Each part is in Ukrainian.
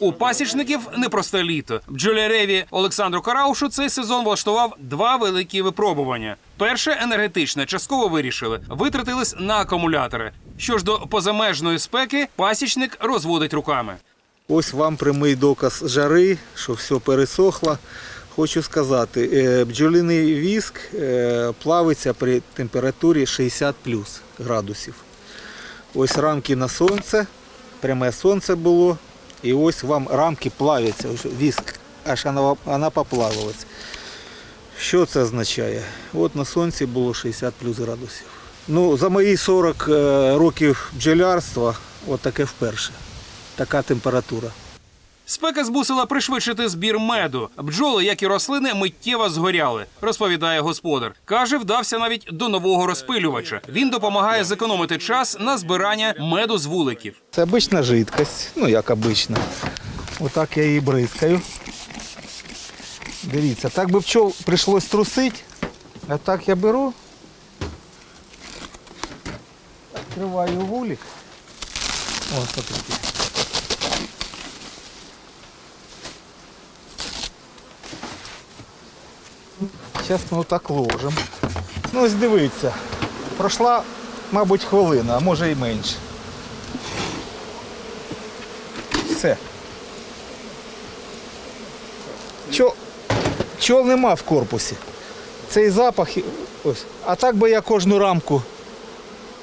У пасічників непросте літо. Бджоляреві Олександру Караушу цей сезон влаштував два великі випробування. Перше енергетичне частково вирішили, витратились на акумулятори. Що ж до позамежної спеки, пасічник розводить руками. Ось вам прямий доказ жари, що все пересохло. Хочу сказати, е, бджолиний віск е, плавиться при температурі 60 плюс градусів. Ось рамки на сонце, пряме сонце було. І ось вам рамки плавляться, віск, аж вона, вона поплавилась. Що це означає? От на сонці було 60 плюс градусів. Ну, за мої 40 е, років бджолярства, от таке вперше. Така температура. Спека змусила пришвидшити збір меду. Бджоли, як і рослини, миттєво згоряли, розповідає господар. Каже, вдався навіть до нового розпилювача. Він допомагає зекономити час на збирання меду з вуликів. Це обична жидкость, ну як обична. Отак я її бризкаю. Дивіться, так би пчол прийшлось трусити, а так я беру, відкриваю вулик. Ось смотрите. Зараз ми отак ложимо. Ну ось дивіться, пройшла, мабуть, хвилина, а може і менше. Все. Чо, чого нема в корпусі? Цей запах. Ось. А так би я кожну рамку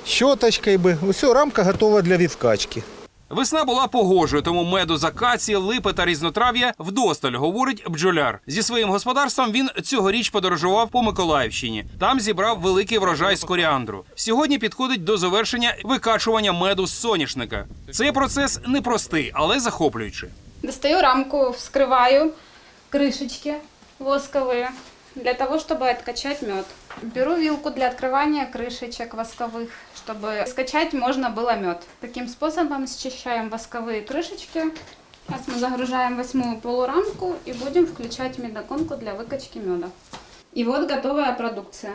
щоточкою би. Ось рамка готова для відкачки. Весна була погожою, тому меду з акації, липи та різнотрав'я вдосталь, говорить бджоляр. Зі своїм господарством він цьогоріч подорожував по Миколаївщині. Там зібрав великий врожай з коріандру. Сьогодні підходить до завершення викачування меду з соняшника. Цей процес непростий, але захоплюючий. Достаю рамку, вскрываю крышечки восковые для того, чтобы откачать мед. Беру вилку для открывания крышечек восковых, чтобы скачать можно было мед. Таким способом счищаем восковые крышечки. Сейчас мы загружаем восьмую полурамку и будем включать медоконку для выкачки меда. И вот готовая продукция.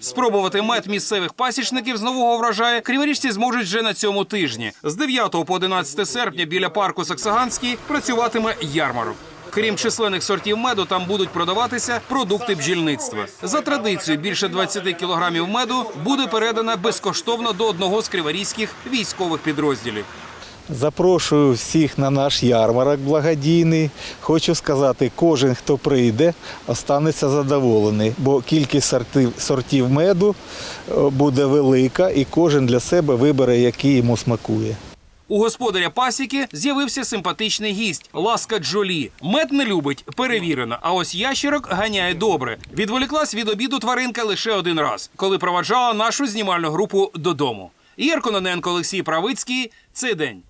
Спробувати мед місцевих пасічників з нового врожаю криворіжці зможуть вже на цьому тижні. З 9 по 11 серпня біля парку Саксаганський працюватиме ярмарок. Крім численних сортів меду, там будуть продаватися продукти бджільництва. За традицією, більше 20 кілограмів меду буде передано безкоштовно до одного з криворізьких військових підрозділів. Запрошую всіх на наш ярмарок благодійний. Хочу сказати, кожен, хто прийде, останеться задоволений, бо кількість сортів, сортів меду е, буде велика і кожен для себе вибере, який йому смакує. У господаря пасіки з'явився симпатичний гість Ласка Джолі. Мед не любить, перевірено. А ось ящерок ганяє добре. Відволіклась від обіду тваринка лише один раз, коли проваджала нашу знімальну групу додому. Ігор Кононенко, Олексій Правицький. Цей день.